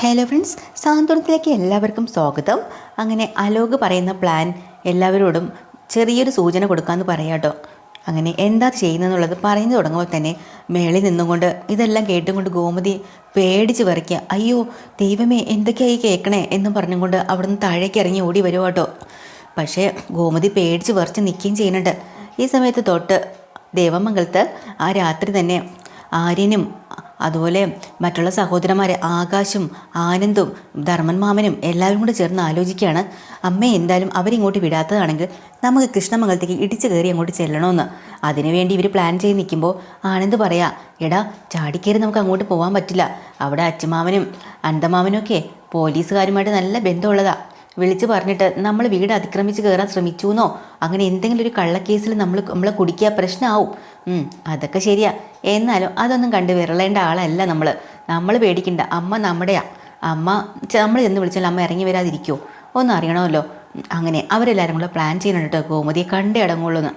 Hello friends സാന്ത്വനത്തിലേക്ക് എല്ലാവർക്കും സ്വാഗതം. അങ്ങനെ അലോക് പറയുന്ന പ്ലാൻ എല്ലാവരോടും ചെറിയൊരു സൂചന കൊടുക്കാമെന്ന് പറയാം കേട്ടോ. അങ്ങനെ എന്താ ചെയ്യുന്നതെന്നുള്ളത് പറഞ്ഞു തുടങ്ങുമ്പോൾ തന്നെ മേളിൽ നിന്നുകൊണ്ട് ഇതെല്ലാം കേട്ടുകൊണ്ട് ഗോമതി പേടിച്ച് വിറയ്ക്കുക അയ്യോ ദൈവമേ എന്തൊക്കെയായി കേൾക്കണേ? എന്നും പറഞ്ഞുകൊണ്ട് അവിടുന്ന് താഴേക്ക് ഇറങ്ങി ഓടി വരുക കേട്ടോ. പക്ഷേ ഗോമതി പേടിച്ച് വിറച്ച് നിൽക്കുകയും ചെയ്യുന്നുണ്ട്. ഈ സമയത്ത് തൊട്ട് ദേവമംഗലത്ത് ആ രാത്രി തന്നെ ആര്യനും അതുപോലെ മറ്റുള്ള സഹോദരന്മാരെ ആകാശും ആനന്ദും ധർമ്മൻ മാമനും എല്ലാവരും കൂടെ ചേർന്ന് ആലോചിക്കുകയാണ്. അമ്മ എന്തായാലും അവരിങ്ങോട്ട് വിടാത്തതാണെങ്കിൽ നമുക്ക് കൃഷ്ണമംഗലത്തേക്ക് ഇടിച്ചു കയറി അങ്ങോട്ട് ചെല്ലണമെന്ന് അതിനുവേണ്ടി ഇവർ പ്ലാൻ ചെയ്ത് നിൽക്കുമ്പോൾ ആനന്ദ് പറയാ എടാ ചാടിക്കേറി നമുക്ക് അങ്ങോട്ട് പോകാൻ പറ്റില്ല. അവിടെ അച്ഛമാമനും അനന്തമാമനും ഒക്കെ പോലീസുകാരുമായിട്ട് നല്ല ബന്ധമുള്ളതാ. വിളിച്ചു പറഞ്ഞിട്ട് നമ്മൾ വീട് അതിക്രമിച്ച് കയറാൻ ശ്രമിച്ചു എന്നോ അങ്ങനെ എന്തെങ്കിലും ഒരു കള്ളക്കേസിൽ നമ്മൾ നമ്മളെ കുടിക്കുക പ്രശ്നമാവും അതൊക്കെ ശരിയാ. എന്നാലും അതൊന്നും കണ്ട് വിരളേണ്ട ആളല്ല നമ്മൾ നമ്മൾ പേടിക്കണ്ട. അമ്മ നമ്മുടെയാ. അമ്മ നമ്മൾ ചെന്ന് വിളിച്ചാൽ അമ്മ ഇറങ്ങി വരാതിരിക്കുമോ ഒന്നും അറിയണമല്ലോ. അങ്ങനെ അവരെല്ലാവരും കൂടെ പ്ലാൻ ചെയ്യുന്നുണ്ട് ഗോമതിയെ കണ്ടേ അടങ്ങുള്ളൂ എന്ന്.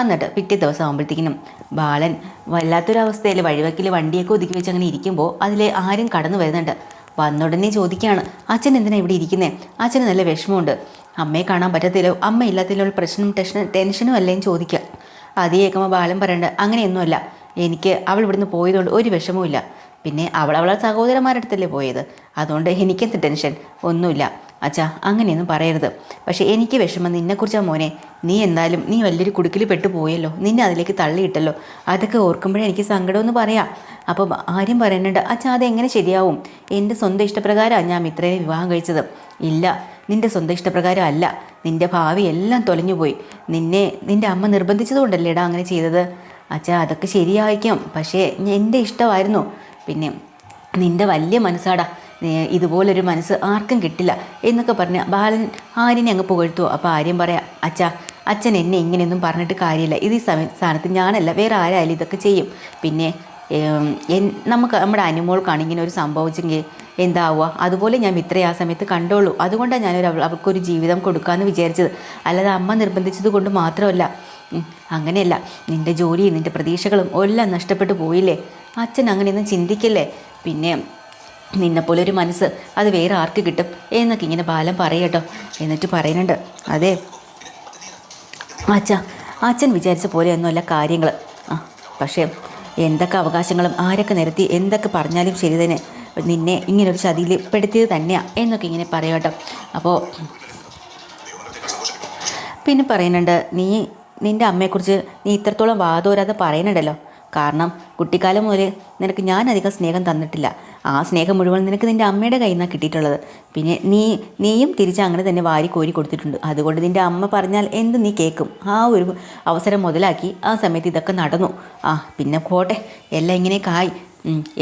എന്നിട്ട് പിറ്റേ ദിവസം ആകുമ്പോഴത്തേക്കിനും ബാലൻ വല്ലാത്തൊരവസ്ഥയിൽ വഴിവക്കിൽ വണ്ടിയൊക്കെ ഒതുക്കി വെച്ച് അങ്ങനെ ഇരിക്കുമ്പോൾ അതിൽ ആരും കടന്നു വരുന്നുണ്ട്. വന്നുടനെ ചോദിക്കുകയാണ് അച്ഛൻ എന്തിനാ ഇവിടെ ഇരിക്കുന്നേ? അച്ഛന് നല്ല വിഷമമുണ്ട്. അമ്മയെ കാണാൻ പറ്റത്തില്ലോ. അമ്മ ഇല്ലാത്തതിലുള്ള പ്രശ്നം ടെൻഷൻ ടെൻഷനും അല്ലേന്ന് ചോദിക്കുക. അത് കേൾക്കുമ്പോൾ ബാലൻ പറയണ്ട അങ്ങനെയൊന്നുമല്ല. എനിക്ക് അവൾ ഇവിടുന്ന് പോയതുകൊണ്ട് ഒരു വിഷമവുമില്ല. പിന്നെ അവൾ സഹോദരന്മാരുടെ അടുത്തല്ലേ പോയത്. അതുകൊണ്ട് എനിക്കെന്ത് ടെൻഷൻ? ഒന്നുമില്ല. അച്ഛാ അങ്ങനെയൊന്നും പറയരുത്. പക്ഷേ എനിക്ക് വിഷമം നിന്നെക്കുറിച്ചാ മോനെ. നീ എന്തായാലും നീ വലിയൊരു കുടുക്കിൽ പെട്ടു പോയല്ലോ നിന്നെ അതിലേക്ക് തള്ളിയിട്ടല്ലോ. അതൊക്കെ ഓർക്കുമ്പോഴേ എനിക്ക് സങ്കടമെന്ന് പറയാം. അപ്പോൾ ആരും പറയുന്നുണ്ട് അച്ഛാ അതെങ്ങനെ ശരിയാവും? എന്റെ സ്വന്തം ഇഷ്ടപ്രകാരമാണ് ഞാൻ മിത്രയെ വിവാഹം കഴിച്ചത്. ഇല്ല നിന്റെ സ്വന്തം ഇഷ്ടപ്രകാരം അല്ല. നിന്റെ ഭാവി എല്ലാം തൊലഞ്ഞുപോയി. നിന്നെ നിന്റെ അമ്മ നിർബന്ധിച്ചതുകൊണ്ടല്ലേടാ അങ്ങനെ ചെയ്തത്? അച്ഛാ അതൊക്കെ ശരിയായിരിക്കും. പക്ഷേ എന്റെ ഇഷ്ടമായിരുന്നു. പിന്നെ നിന്റെ വലിയ മനസ്സാടാ. ഇതുപോലൊരു മനസ്സ് ആർക്കും കിട്ടില്ല എന്നൊക്കെ പറഞ്ഞ് ബാലൻ ആര്യനെ അങ്ങ് പുകഴ്ത്തുമോ അപ്പോൾ ആര്യം പറയാം അച്ഛാ അച്ഛൻ എന്നെ ഇങ്ങനെയൊന്നും പറഞ്ഞിട്ട് കാര്യമില്ല. ഇത് ഈ സമയ സ്ഥാനത്ത് ഞാനല്ല. വേറെ ആരായാലും ഇതൊക്കെ ചെയ്യും. പിന്നെ നമുക്ക് നമ്മുടെ അനുമോൾക്കാണ് ഇങ്ങനെ ഒരു സംഭവിച്ചെങ്കിൽ എന്താവുക? അതുപോലെ ഞാൻ ഇത്രയും ആ സമയത്ത് കണ്ടോളൂ. അതുകൊണ്ടാണ് ഞാനൊരു അവൾക്കൊരു ജീവിതം കൊടുക്കാമെന്ന് വിചാരിച്ചത്. അല്ലാതെ അമ്മ നിർബന്ധിച്ചത് കൊണ്ട് മാത്രമല്ല. അങ്ങനെയല്ല. നിന്റെ ജോലിയും നിന്റെ പ്രതീക്ഷകളും എല്ലാം നഷ്ടപ്പെട്ടു പോയില്ലേ? അച്ഛൻ അങ്ങനെയൊന്നും ചിന്തിക്കല്ലേ? പിന്നെ നിന്നെപ്പോലെ ഒരു മനസ്സ് അത് വേറെ ആർക്ക് കിട്ടും എന്നൊക്കെ ഇങ്ങനെ ബാലൻ പറയട്ടോ എന്നിട്ട് പറയുന്നുണ്ട് അതെ അച്ഛ അച്ഛൻ വിചാരിച്ച പോലെയൊന്നുമല്ല കാര്യങ്ങൾ ആ പക്ഷേ എന്തൊക്കെ അവകാശങ്ങളും ആരൊക്കെ നിരത്തി എന്തൊക്കെ പറഞ്ഞാലും ശരി തന്നെ നിന്നെ ഇങ്ങനൊരു ചതിയിൽ പെടുത്തിയത് തന്നെയാണ് എന്നൊക്കെ ഇങ്ങനെ പറയട്ടോ അപ്പോൾ പിന്നെ പറയുന്നുണ്ട് നീ നിന്റെ അമ്മയെക്കുറിച്ച് നീ ഇത്രത്തോളം വാദോരാതെ പറയുന്നുണ്ടല്ലോ. കാരണം കുട്ടിക്കാലം മുതൽ നിനക്ക് അധികം സ്നേഹം തന്നിട്ടില്ല. ആ സ്നേഹം മുഴുവൻ നിനക്ക് നിന്റെ അമ്മയുടെ കയ്യിൽ നിന്നാണ് കിട്ടിയിട്ടുള്ളത്. പിന്നെ നീ നീയും തിരിച്ച് അങ്ങനെ തന്നെ വാരി കോരി കൊടുത്തിട്ടുണ്ട്. അതുകൊണ്ട് നിന്റെ അമ്മ പറഞ്ഞാൽ എന്ത് നീ കേൾക്കും ആ ഒരു അവസരം മുതലാക്കി ആ സമയത്ത് ഇതൊക്കെ നടന്നു. ആ പിന്നെ പോട്ടെ. എല്ലാം ഇങ്ങനെ ആയി.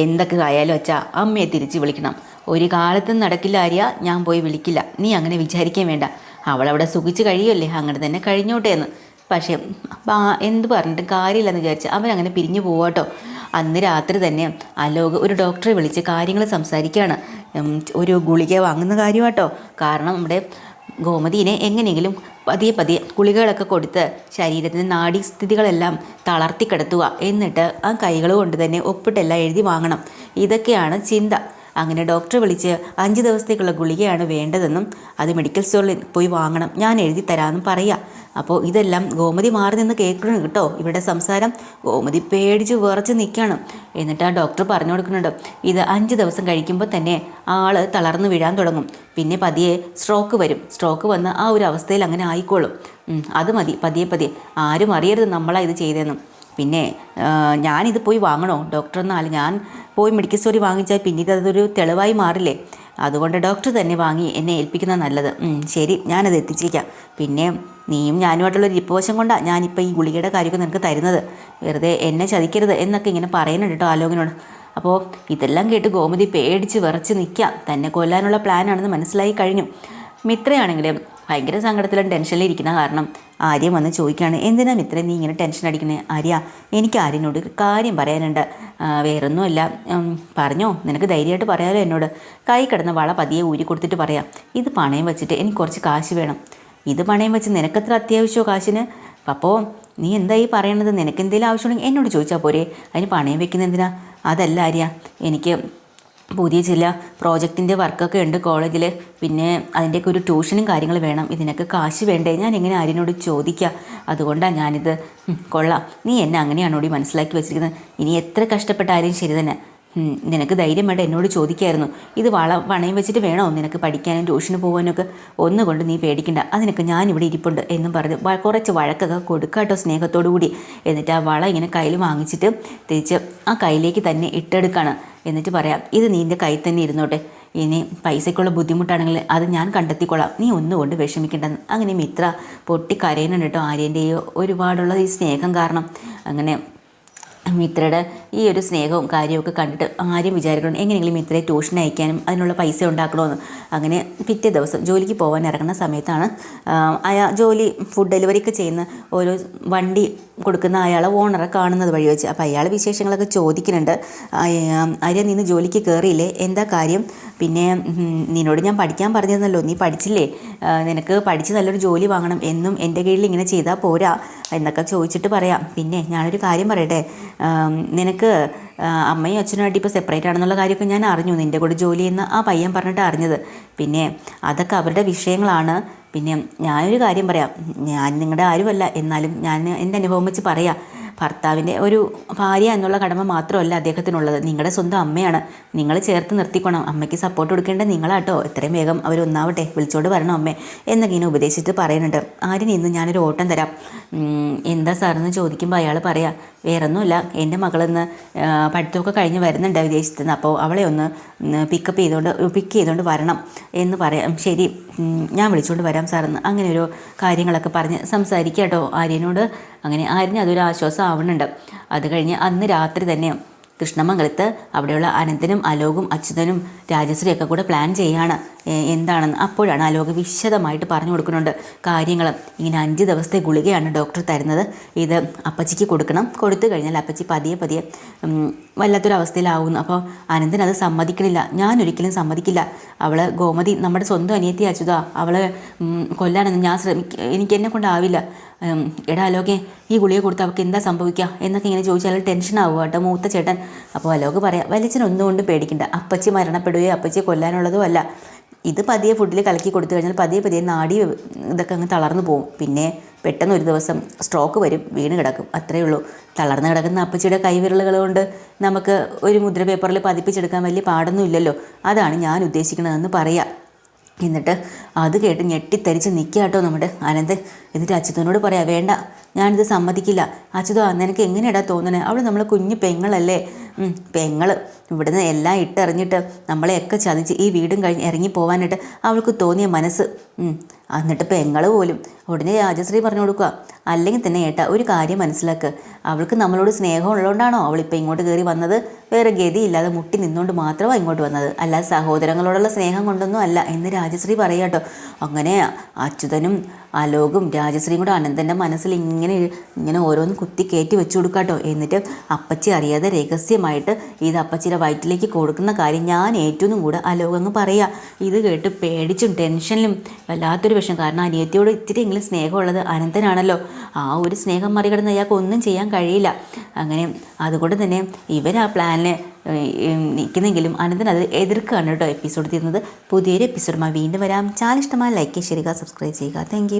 എന്തൊക്കെ ആയാലും അച്ഛാ അമ്മയെ തിരിച്ച് വിളിക്കണം. ഒരു കാലത്തും നടക്കില്ല ആര്യ ഞാൻ പോയി വിളിക്കില്ല. നീ അങ്ങനെ വിചാരിക്കാൻ വേണ്ട. അവളവിടെ സുഖിച്ച് കഴിയുമല്ലേ അങ്ങനെ തന്നെ കഴിഞ്ഞോട്ടെ എന്ന്. പക്ഷേ എന്ത് പറഞ്ഞിട്ടും കാര്യമില്ലെന്ന് വിചാരിച്ച് അവരങ്ങനെ പിരിഞ്ഞു പോവാട്ടോ അന്ന് രാത്രി തന്നെ അലോക് ഒരു ഡോക്ടറെ വിളിച്ച് കാര്യങ്ങൾ സംസാരിക്കുകയാണ് ഒരു ഗുളിക വാങ്ങുന്ന കാര്യമാട്ടോ കാരണം നമ്മുടെ ഗോമതിനെ എങ്ങനെയെങ്കിലും പതിയെ പതിയെ ഗുളികകളൊക്കെ കൊടുത്ത് ശരീരത്തിന്റെ നാഡീസ്ഥിതികളെല്ലാം തളർത്തി കിടത്തുക എന്നിട്ട് ആ കൈകൾ കൊണ്ട് തന്നെ ഒപ്പിട്ടെല്ലാം എഴുതി വാങ്ങണം. ഇതൊക്കെയാണ് ചിന്ത. അങ്ങനെ ഡോക്ടറെ വിളിച്ച് അഞ്ച് ദിവസത്തേക്കുള്ള ഗുളികയാണ് വേണ്ടതെന്നും അത് മെഡിക്കൽ സ്റ്റോറിൽ പോയി വാങ്ങണം. ഞാൻ എഴുതി തരാമെന്നും പറയാം. അപ്പോൾ ഇതെല്ലാം ഗോമതി മാറി നിന്ന് കേൾക്കണം കേട്ടോ. ഇവിടെ സംസാരം ഗോമതി പേടിച്ച് വിറച്ച് നിൽക്കുകയാണ്. എന്നിട്ട് ആ ഡോക്ടർ പറഞ്ഞു കൊടുക്കുന്നുണ്ട് ഇത് അഞ്ച് ദിവസം കഴിക്കുമ്പോൾ തന്നെ ആൾ തളർന്നു വീഴാൻ തുടങ്ങും. പിന്നെ പതിയെ സ്ട്രോക്ക് വരും. സ്ട്രോക്ക് വന്ന് ആ ഒരു അവസ്ഥയിൽ അങ്ങനെ ആയിക്കോളും. അത് മതി. പതിയെ പതിയെ. ആരും അറിയരുത് നമ്മളാ ഇത് ചെയ്തതെന്നും പിന്നെ ഞാനിത് പോയി വാങ്ങണോ? ഡോക്ടർ എന്നാൽ ഞാൻ പോയി മെഡിക്കൽ സ്റ്റോറിൽ വാങ്ങിച്ചാൽ പിന്നീട് അതൊരു തെളിവായി മാറില്ലേ? അതുകൊണ്ട് ഡോക്ടർ തന്നെ വാങ്ങി എന്നെ ഏൽപ്പിക്കുന്നത് നല്ലത്. ശരി ഞാനത് എത്തിച്ചേക്കാം പിന്നെ നീയും ഞാനുമായിട്ടുള്ള ഒരു ഇപ്പവശം കൊണ്ടാണ് ഞാനിപ്പോൾ ഈ ഗുളികയുടെ കാര്യമൊക്കെ നിനക്ക് തരുന്നത്. വെറുതെ എന്നെ ചതിക്കരുത് എന്നൊക്കെ ഇങ്ങനെ പറയുന്നുണ്ട് കേട്ടോ ആലോകനോട്. അപ്പോൾ ഇതെല്ലാം കേട്ട് ഗോമതി പേടിച്ച് വിറച്ച് നിൽക്കാം തന്നെ കൊല്ലാനുള്ള പ്ലാനാണെന്ന് മനസ്സിലായി കഴിഞ്ഞു. മിത്രയാണെങ്കിലും ഭയങ്കര സങ്കടത്തിലും ടെൻഷനിലും ഇരിക്കുന്ന കാരണം ആര്യം വന്ന് ചോദിക്കുകയാണ് എന്തിനാണ് ഇത്രയും നീ ഇങ്ങനെ ടെൻഷൻ അടിക്കണേ ആര്യ എനിക്ക് ആര്യനോട് കാര്യം പറയാനുണ്ട്. വേറൊന്നുമല്ല. പറഞ്ഞോ നിനക്ക് ധൈര്യമായിട്ട് പറയാലോ എന്നോട്. കൈ കിടന്ന വള പതിയെ ഊരി കൊടുത്തിട്ട് പറയാം. ഇത് പണയം വെച്ചിട്ട് എനിക്ക് കുറച്ച് കാശ് വേണം. ഇത് പണയം വെച്ച് നിനക്കത്ര അത്യാവശ്യമോ കാശിന്? അപ്പോൾ നീ എന്താ ഈ പറയണത്? നിനക്ക് എന്തെങ്കിലും ആവശ്യമുണ്ടെങ്കിൽ എന്നോട് ചോദിച്ചാൽ പോരെ. അതിന് പണയം വെക്കുന്ന എന്തിനാ? അതല്ല ആര്യ എനിക്ക് പുതിയ ചില പ്രോജക്റ്റിന്റെ വർക്കൊക്കെ ഉണ്ട് കോളേജിൽ പിന്നെ അതിന്റെയൊക്കെ ഒരു ട്യൂഷനും കാര്യങ്ങൾ വേണം. ഇതിനൊക്കെ കാശ് വേണ്ടേ? ഞാൻ എങ്ങനെ ആര്യനോട് ചോദിക്കുക അതുകൊണ്ടാണ് ഞാനിത്. കൊള്ളാം. നീ എന്നെ അങ്ങനെയാണോടി മനസ്സിലാക്കി വെച്ചിരിക്കുന്നത്? ഇനി എത്ര കഷ്ടപ്പെട്ടാലും ശരി തന്നെ. നിനക്ക് ധൈര്യം വേണ്ട എന്നോട് ചോദിക്കായിരുന്നു. ഇത് വള പണയം വെച്ചിട്ട് വേണോ? നിനക്ക് പഠിക്കാനും ട്യൂഷന് പോകാനൊക്കെ ഒന്നുകൊണ്ട് നീ പേടിക്കണ്ട. അതിനൊക്കെ ഞാനിവിടെ ഇരിപ്പുണ്ട് എന്നും പറഞ്ഞ്. കുറച്ച് വഴക്കൊക്കെ കൊടുക്കാട്ടോ സ്നേഹത്തോടു കൂടി. എന്നിട്ട് ആ വള ഇങ്ങനെ കയ്യിൽ വാങ്ങിച്ചിട്ട് തിരിച്ച് ആ കയ്യിലേക്ക് തന്നെ ഇട്ടെടുക്കാണ്. എന്നിട്ട് പറയാം ഇത് നിന്റെ കയ്യിൽ തന്നെ ഇരുന്നോട്ടെ. ഇനി പൈസയ്ക്കുള്ള ബുദ്ധിമുട്ടാണെങ്കിൽ അത് ഞാൻ കണ്ടെത്തിക്കൊള്ളാം. നീ ഒന്നുകൊണ്ട് വിഷമിക്കേണ്ടെന്ന്. അങ്ങനെ മിത്ര പൊട്ടി കരയുന്നുണ്ട് കേട്ടോ ആര്യന്റെയോ ഒരുപാടുള്ള ഈ സ്നേഹം കാരണം. അങ്ങനെ മിത്രയുടെ ഈ ഒരു സ്നേഹവും കാര്യമൊക്കെ കണ്ടിട്ട് ആരും വിചാരിക്കണം? എങ്ങനെയെങ്കിലും മിത്രയെ ട്യൂഷൻ അയക്കാനും അതിനുള്ള പൈസ ഉണ്ടാക്കണമെന്ന് അങ്ങനെ പിറ്റേ ദിവസം ജോലിക്ക് പോകാൻ ഇറങ്ങുന്ന സമയത്താണ് ആ, അയാൾ ജോലി ഫുഡ് ഡെലിവറിയൊക്കെ ചെയ്യുന്ന ഓരോ വണ്ടി കൊടുക്കുന്ന അയാളെ ഓണറെ കാണുന്നത് വഴി വെച്ച്. അപ്പോൾ അയാൾ വിശേഷങ്ങളൊക്കെ ചോദിക്കുന്നുണ്ട്. ആര്യ നിന്ന് ജോലിക്ക് കയറിയില്ലേ എന്താ കാര്യം? പിന്നെ നിന്നോട് ഞാൻ പഠിക്കാൻ പറഞ്ഞിരുന്നല്ലോ. നീ പഠിച്ചില്ലേ? നിനക്ക് പഠിച്ച് നല്ലൊരു ജോലി വാങ്ങണം. എന്നും എന്റെ കീഴിൽ ഇങ്ങനെ ചെയ്താൽ പോരാ. എന്നൊക്കെ ചോദിച്ചിട്ട് പറയാം. പിന്നെ ഞാനൊരു കാര്യം പറയട്ടെ? നിനക്ക് അമ്മയും അച്ഛനുമായിട്ട് ഇപ്പോൾ സെപ്പറേറ്റ് ആണെന്നുള്ള കാര്യമൊക്കെ ഞാൻ അറിഞ്ഞു. നിന്റെ കൂടെ ജോലി ചെയ്യുന്ന ആ പയ്യൻ പറഞ്ഞിട്ട് അറിഞ്ഞത്. പിന്നെ അതൊക്കെ അവരുടെ വിഷയങ്ങളാണ്. പിന്നെ ഞാനൊരു കാര്യം പറയാം. ഞാൻ നിങ്ങളുടെ ആരുമല്ല. എന്നാലും ഞാൻ എന്റെ അനുഭവം വെച്ച് പറയാം. ഭർത്താവിന്റെ ഒരു ഭാര്യ എന്നുള്ള കടമ മാത്രമല്ല അദ്ദേഹത്തിനുള്ളത്. നിങ്ങളുടെ സ്വന്തം അമ്മയാണ്. നിങ്ങൾ ചേർത്ത് നിർത്തിക്കണം. അമ്മയ്ക്ക് സപ്പോർട്ട് കൊടുക്കേണ്ടത് നിങ്ങളാട്ടോ. എത്രയും വേഗം അവർ ഒന്നാവട്ടെ. വിളിച്ചോട് വരണം അമ്മേ. എന്നൊക്കെ ഇങ്ങനെ ഉപദേശിച്ചിട്ട് പറയുന്നുണ്ട്. ആര്യന് ഇന്ന് ഞാനൊരു ഓട്ടം തരാം. എന്താ സാറെന്ന് ചോദിക്കുമ്പോൾ അയാൾ പറയാം വേറൊന്നുമില്ല. എന്റെ മകളിന്ന് പഠിത്തമൊക്കെ കഴിഞ്ഞ് വരുന്നുണ്ട് വിദേശത്ത് നിന്ന്. അപ്പോൾ അവളെ ഒന്ന് പിക്കപ്പ് ചെയ്തുകൊണ്ട് പിക്ക് ചെയ്തുകൊണ്ട് വരണം എന്ന് പറയാം. ശരി ഞാൻ വിളിച്ചുകൊണ്ട് വരാം സാറെന്ന് അങ്ങനെ ഒരു കാര്യങ്ങളൊക്കെ പറഞ്ഞ് സംസാരിക്കാം കേട്ടോ ആര്യനോട്. അങ്ങനെ ആര്യന് അതൊരു ആശ്വാസം ആവുന്നുണ്ട് അത് കഴിഞ്ഞ് അന്ന് രാത്രി തന്നെ കൃഷ്ണമംഗലത്ത് അവിടെയുള്ള അനന്തനും അലോകും അച്യുതനും രാജശ്രീയൊക്കെ കൂടെ പ്ലാൻ ചെയ്യാണ്. എ- എന്താണെന്ന് അപ്പോഴാണ് അലോക് വിശദമായിട്ട് പറഞ്ഞു കൊടുക്കുന്നുണ്ട്. കാര്യങ്ങൾ ഇങ്ങനെ അഞ്ച് ദിവസത്തെ ഗുളികയാണ് ഡോക്ടർ തരുന്നത്. ഇത് അപ്പച്ചിക്ക് കൊടുക്കണം. കൊടുത്തു കഴിഞ്ഞാൽ അപ്പച്ചി പതിയെ പതിയെ വല്ലാത്തൊരവസ്ഥയിലാവുന്നു. അപ്പോൾ അനന്തൻ അത് സമ്മതിക്കണില്ല. ഞാൻ ഒരിക്കലും സമ്മതിക്കില്ല. അവൾ ഗോമതി നമ്മുടെ സ്വന്തം അനിയത്തി അച്യുത അവളെ ഉം, കൊല്ലാനൊന്നും ഞാൻ ശ്രമിക്ക എനിക്ക് എന്നെ കൊണ്ടാവില്ല എടാ അലോകെ ഈ ഗുളിക കൊടുത്ത് അവൾക്ക് എന്താ സംഭവിക്കുക എന്നൊക്കെ ഇങ്ങനെ ചോദിച്ചാൽ ടെൻഷൻ ആവുക കേട്ടോ മൂത്ത ചേട്ടൻ. അപ്പോൾ അലോക് പറയാം വലിച്ചനൊന്നും കൊണ്ട് പേടിക്കണ്ട. അപ്പച്ചി മരണപ്പെടുകയോ അപ്പച്ചി കൊല്ലാനുള്ളതോ അല്ല. ഇത് പതിയെ ഫുഡിൽ കലക്കി കൊടുത്തു കഴിഞ്ഞാൽ പതിയെ പതിയെ നാടി ഇതൊക്കെ അങ്ങ് തളർന്നു പോകും. പിന്നെ പെട്ടെന്ന് ഒരു ദിവസം സ്ട്രോക്ക് വരും വീണ് കിടക്കും. അത്രയേ ഉള്ളൂ. തളർന്ന് കിടക്കുന്ന അപ്പച്ചിയുടെ കൈവിരലുകൾ കൊണ്ട് നമുക്ക് ഒരു മുദ്ര പേപ്പറിൽ പതിപ്പിച്ചെടുക്കാൻ വലിയ പാടൊന്നും ഇല്ലല്ലോ. അതാണ് ഞാൻ ഉദ്ദേശിക്കുന്നതെന്ന് പറയാം. എന്നിട്ട് അത് കേട്ട് ഞെട്ടിത്തരിച്ച് നിൽക്കുക കേട്ടോ നമ്മുടെ അനന്ത്. എന്നിട്ട് അച്യുതനോട് പറയാം വേണ്ട ഞാനിത് സമ്മതിക്കില്ല. അച്യുത നിനക്ക് എങ്ങനെയാടാ തോന്നണേ? അവൾ നമ്മളെ കുഞ്ഞു പെങ്ങളല്ലേ. ഉം, ഞങ്ങൾ ഇവിടുന്ന് എല്ലാം ഇട്ടെറിഞ്ഞിട്ട് നമ്മളെയൊക്കെ ചതിച്ച് ഈ വീടും കഴിഞ്ഞ് ഇറങ്ങി പോകാനായിട്ട് അവൾക്ക് തോന്നിയ മനസ്സ്. എന്നിട്ട് പെങ്ങൾ പോലും ഉടനെ രാജശ്രീ പറഞ്ഞു കൊടുക്കുക. അല്ലെങ്കിൽ തന്നെ ഏട്ടാ ഒരു കാര്യം മനസ്സിലാക്കുക അവൾക്ക് നമ്മളോട് സ്നേഹം ഉള്ളതുകൊണ്ടാണോ അവളിപ്പോൾ ഇങ്ങോട്ട് കയറി വന്നത്? വേറെ ഗതിയില്ലാതെ മുട്ടി നിന്നുകൊണ്ട് മാത്രമാണ് ഇങ്ങോട്ട് വന്നത്. അല്ലാതെ സഹോദരങ്ങളോടുള്ള സ്നേഹം കൊണ്ടൊന്നും അല്ല എന്ന് രാജശ്രീ പറയാട്ടോ അങ്ങനെ അച്യുതനും അലോകും രാജശ്രീയും കൂടെ അനന്തന്റെ മനസ്സിൽ ഇങ്ങനെ ഇങ്ങനെ ഓരോന്ന് കുത്തി കയറ്റി വെച്ചു കൊടുക്കാട്ടോ എന്നിട്ട് അപ്പച്ചി അറിയാതെ രഹസ്യമായിട്ട് ഇത് അപ്പച്ചിയുടെ വയറ്റിലേക്ക് കൊടുക്കുന്ന കാര്യം ഞാൻ ഏറ്റവും കൂടെ അലോകങ്ങ് പറയുക പറയാ. ഇത് കേട്ട് പേടിച്ചും ടെൻഷനിലും വല്ലാത്തൊരു വിഷം കാരണം അനിയത്തിയോട് ഇത്തിരിയെങ്കിലും സ്നേഹമുള്ളത് അനന്തനാണല്ലോ. ആ ഒരു സ്നേഹം മറികടന്ന് അയാൾക്ക് ഒന്നും ചെയ്യാൻ കഴിയില്ല. അങ്ങനെ അതുകൊണ്ട് തന്നെ ഇവർ ആ പ്ലാനിന് നിൽക്കുന്നെങ്കിലും അനന്തൻ അത് എതിർക്കുകയാണ് കേട്ടോ. എപ്പിസോഡ് തീരുന്നത് പുതിയൊരു എപ്പിസോഡുമായി വീണ്ടും വരാം. ചാനൽ ഇഷ്ടമായി ലൈക്ക് ചെയ്യുക സബ്സ്ക്രൈബ് ചെയ്യുക. താങ്ക്